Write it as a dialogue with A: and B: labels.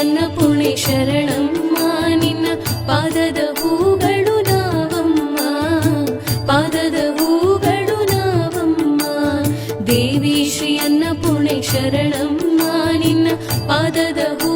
A: ಅನ್ನಪೂರ್ಣೆ ಶರಣಮ್ಮ, ನಿನ್ನ ಪಾದದ ಹೂಗಳು ನಾವಮ್ಮ, ಪಾದದ ಹೂಗಳು ನಾವಮ್ಮ. ದೇವಿ ಶ್ರೀ ಅನ್ನಪೂರ್ಣೆ ಶರಣಮ್ಮ, ನಿನ್ನ ಪಾದದ ಹೂ